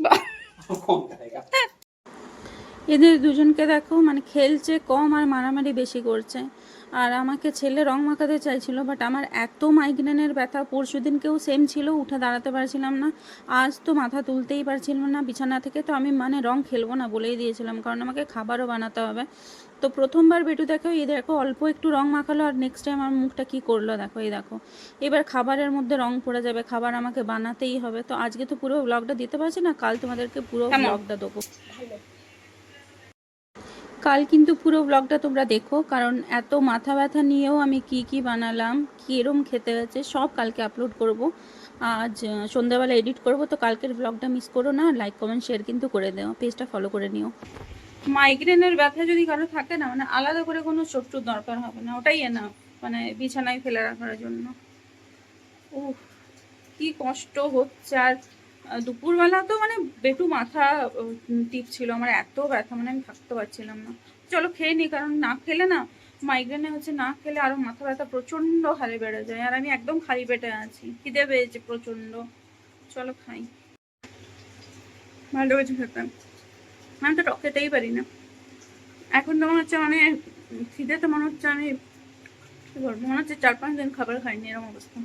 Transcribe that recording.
Bye. এদের দুজনকে দেখো মানে খেলছে কম আর মারামারি বেশি করছে। আর আমাকে ছেলে রং মাখাতে চাইছিল বাট আমার এত মাইগ্রেনের ব্যথা পরশু দিনকেও সেম ছিল উঠে দাঁড়াতে পারছিলাম না। আজ তো মাথা তুলতেই পারছিলাম না বিছানা থেকে তো আমি মানে রং খেলব না বলেই দিয়েছিলাম কারণ আমাকে খাবারও বানাতে হবে। তো প্রথমবার বেটু দেখো এই দেখো অল্প একটু রং মাখালো আর নেক্সট টাইম আমার মুখটা কি করল দেখো এই দেখো। এবার খাবারের মধ্যে রং পড়ে যাবে খাবার আমাকে বানাতেই হবে। তো আজকে তো পুরো ব্লগটা দিতে পারছি না কাল তোমাদেরকে পুরো ব্লগটা দেবো। কাল কিন্তু পুরো ব্লগটা তোমরা দেখো, কারণ এত মাথা ব্যথা নিয়েও আমি কি কি বানালাম, কীরম খেতে হয়েছে, সব কালকে আপলোড করব। আজ সন্ধ্যাবেলা এডিট করব, তো কালকের ব্লগটা মিস করো না লাইক কমেন্ট শেয়ার কিন্তু করে দেও পেজটা ফলো করে নিও। মাইগ্রেনের ব্যথা যদি কারও থাকে না মানে আলাদা করে কোনো চট্টুর দরকার হবে না, ওটাই না মানে বিছানায় ফেলে রাখার জন্য। উফ, কি কষ্ট হচ্ছে আর দুপুরবেলা তো মানে বেটু মাথা টিপছিল আমার এত ব্যথা মানে আমি থাকতে পারছিলাম না। চলো খেয়ে নিই কারণ না খেলে না মাইগ্রেনে হচ্ছে, না খেলে আরও মাথা ব্যথা প্রচণ্ড হারে বেড়ে যায়, আর আমি একদম খালি পেটে আছি, খিদে পেয়েছে প্রচণ্ড চলো খাই। ভালো হয়েছে খেতাম আমি তো টক খেতেই পারি না। এখন তো মনে হচ্ছে মানে খিদে তো মনে হচ্ছে আমি, কি বলব, মনে হচ্ছে চার পাঁচ দিন খাবার খাইনি, এরকম অবস্থা।